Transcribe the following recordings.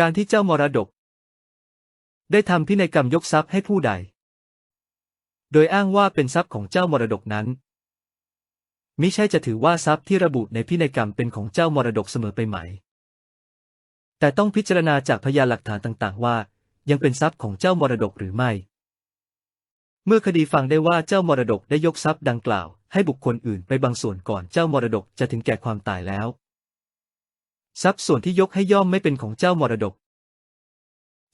การที่เจ้ามรดก ได้ทำพินัยกรรมยกทรัพย์ให้ผู้ใด โดยอ้างว่าเป็นทรัพย์ของเจ้ามรดกนั้น มิใช่จะถือว่าทรัพย์ที่ระบุในพินัยกรรมเป็นของเจ้ามรดกเสมอไปไหม แต่ต้องพิจารณาจากพยานหลักฐานต่าง ๆ ว่า ยังเป็นทรัพย์ของเจ้ามรดกหรือไม่ เมื่อคดีฟังได้ว่าเจ้ามรดกได้ยกทรัพย์ดังกล่าว ให้บุคคลอื่นไปบางส่วนก่อนเจ้ามรดกจะถึงแก่ความตายแล้ว ทรัพย์ส่วนที่ยกให้ย่อมไม่เป็นของเจ้ามรดก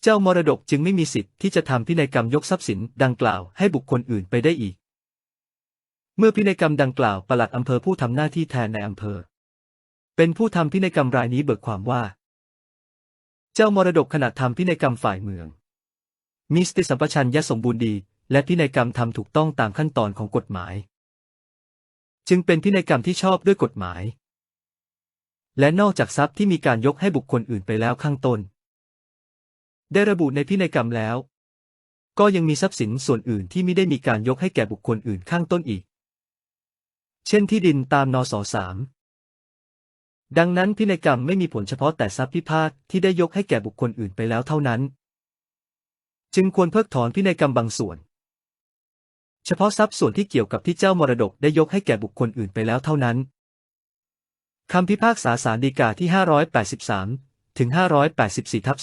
เจ้ามรดกจึงไม่มีสิทธิ์ที่จะทำพินัยกรรมยกทรัพย์สินดังกล่าวให้บุคคลอื่นไปได้อีก เมื่อพินัยกรรมดังกล่าวปลัดอำเภอผู้ทำหน้าที่แทนในอำเภอ เป็นผู้ทำพินัยกรรมรายนี้เบิกความว่า เจ้ามรดกขณะทำพินัยกรรมฝ่ายเมือง มีสติสัมปชัญญะสมบูรณ์ดี และพินัยกรรมทำถูกต้องตามขั้นตอนของกฎหมาย จึงเป็นพินัยกรรมที่ชอบด้วยกฎหมาย และนอกจากทรัพย์ที่มีการยกให้บุคคลอื่นไปแล้วข้างต้น ได้ระบุในพินัยกรรมแล้ว ก็ยังมีทรัพย์สินส่วนอื่นที่ไม่ได้มีการยกให้แก่บุคคลอื่นข้างต้นอีก เช่นที่ดินตามนสสามดังนั้นพินัยกรรมไม่มีผลเฉพาะแต่ทรัพย์พิพาทที่ได้ยกให้แก่บุคคลอื่นไปแล้วเท่านั้น จึงควรเพิกถอนพินัยกรรมบางส่วน เฉพาะทรัพย์ส่วนที่เกี่ยวกับที่เจ้ามรดกได้ยกให้แก่บุคคลอื่นไปแล้วเท่านั้น คำพิพากษาศาลฎีกาที่ 583 ถึง 584 ทับ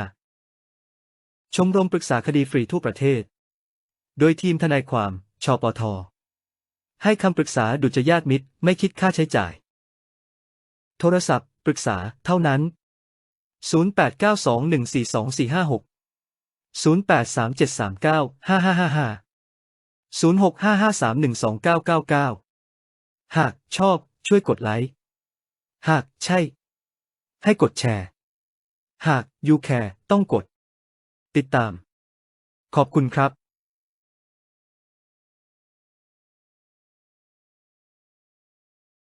2535 ชมรมปรึกษาคดีฟรีทั่วประเทศ โดยทีมทนายความ ชปท ให้คำปรึกษาดุจยาตมิตร ไม่คิดค่าใช้จ่าย โทรศัพท์ ปรึกษา เท่านั้น 0892142456 0837395555 0655312999 หากชอบ ช่วยกดไลค์ หากใช่ ให้กดแชร์ หากยูแคร์ต้องกด ติดตาม ขอบคุณครับ